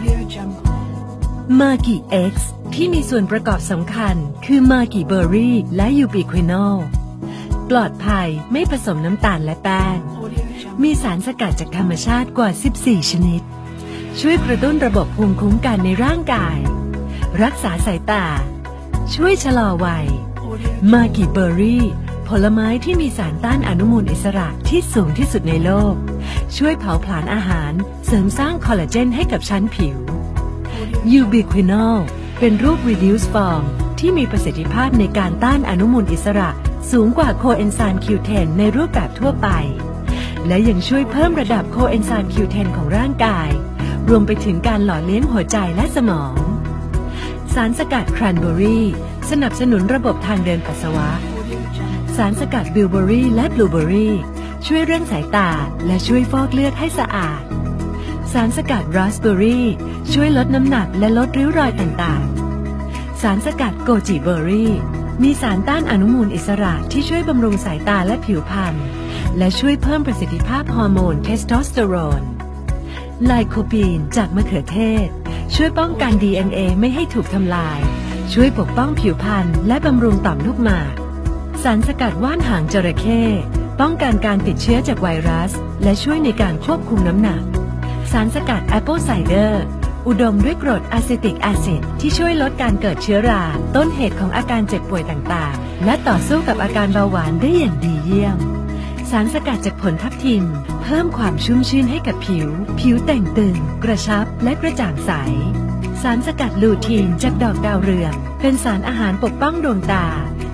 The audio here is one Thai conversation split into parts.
Audio Jungle. มากิ X ที่มีส่วนประกอบสำคัญ คือมากิเบอร์รี่และยูบิควินอลปลอดภัยไม่ผสมน้ำตาลและแป้ง มีสารสกัดจากธรรมชาติกว่า 14 ชนิด ช่วยกระตุ้นระบบภูมิคุ้มกันในร่างกาย รักษาสายตา ช่วยชะลอวัย มากิเบอร์รี่ ผลไม้ที่มีสารต้านอนุมูลอิสระที่สูงที่สุดในโลก ช่วยเผาผลาญอาหาร เสริมสร้างคอลลาเจนให้กับชั้นผิวยูบิควินอลเป็นรูป reduce form ที่มีประสิทธิภาพในการต้านอนุมูลอิสระ สูงกว่าโคเอนไซม์ Q10 ในรูปแบบทั่วไป และยังช่วยเพิ่มระดับโคเอนไซม์ Q10 ของร่างกาย รวมไปถึงการหล่อเลี้ยงหัวใจและสมอง สารสกัดครันเบอรี่สนับสนุนระบบทางเดินปัสสาวะ สารสกัดบิลเบอรี่และบลูเบอรี่ ช่วยเรื่องสายตาและช่วยฟอกเลือดให้สะอาด สารสกัดราสเบอรี่ ช่วยลดน้ำหนักและลดริ้วรอยต่างๆ สารสกัดโกจิเบอรี่ มีสารต้านอนุมูลอิสระที่ช่วยบำรุงสายตาและผิวพรรณและช่วยเพิ่มประสิทธิภาพฮอร์โมนเทสโทสเตอโรน ไลโคปีนจากมะเขือเทศ ช่วยป้องกัน DNA ไม่ให้ถูกทำลาย ช่วยปกป้องผิวพรรณและบำรุงต่อมลูกหมาก สารสกัดว่านหางจระเข้ ป้องกันการติดเชื้อจากไวรัส และช่วยในการควบคุมน้ำหนัก สารสกัดแอปเปิลไซเดอร์อุดมด้วยกรดอะซิติกแอซิดที่ช่วยลดการเกิดเชื้อรา ต้นเหตุของอาการเจ็บป่วยต่างๆ และต่อสู้กับอาการเบาหวานได้อย่างดีเยี่ยม สารสกัดจากผลทับทิม เพิ่มความชุ่มชื่นให้กับผิว ผิวแต่งตึง กระชับและกระจ่างใส สารสกัดลูทีนจากดอกดาวเรือง เป็นสารอาหารปกป้องดวงตา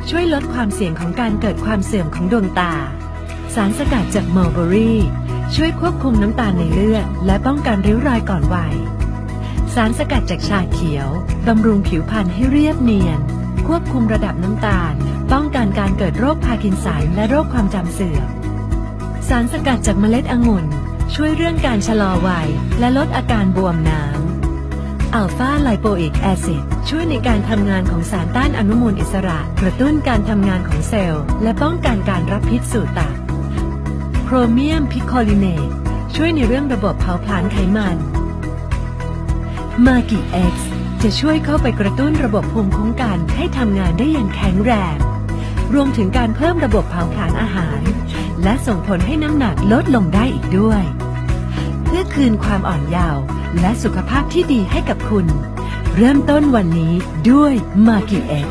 ช่วยลดความเสี่ยงของการเกิดความเสื่อมของดวงตา สารสกัดจากมัลเบอรี่ ช่วยควบคุมน้ำตาลในเลือด และป้องกันริ้วรอยก่อนวัย สารสกัดจากชาเขียวบำรุงผิวพรรณให้เรียบเนียน ควบคุมระดับน้ำตาล ป้องกันการเกิดโรคพาร์กินสันและโรคความจำเสื่อม สารสกัดจากเมล็ดองุ่น ช่วยเรื่องการชะลอวัย และลดอาการบวมน้ำอัลฟาไลโปอิกแอซิดช่วยในการทำงานของสารต้านอนุมูลอิสระ กระตุ้นการทำงานของเซลล์ และป้องกันการรับพิษสู่ตับ โครเมียมพิคอลิเนตช่วยในเรื่องระบบเผาผลาญไขมันมากิ X จะช่วยเข้าไปกระตุ้นระบบภูมิคุ้มกันให้ทำงานได้อย่างแข็งแรง รวมถึงการเพิ่มระบบเผาผลาญอาหาร และส่งผลให้น้ำหนักลดลงได้อีกด้วย เพื่อคืนความอ่อนเยาว์และสุขภาพที่ดีให้กับคุณ เริ่มต้นวันนี้ด้วยมากิ X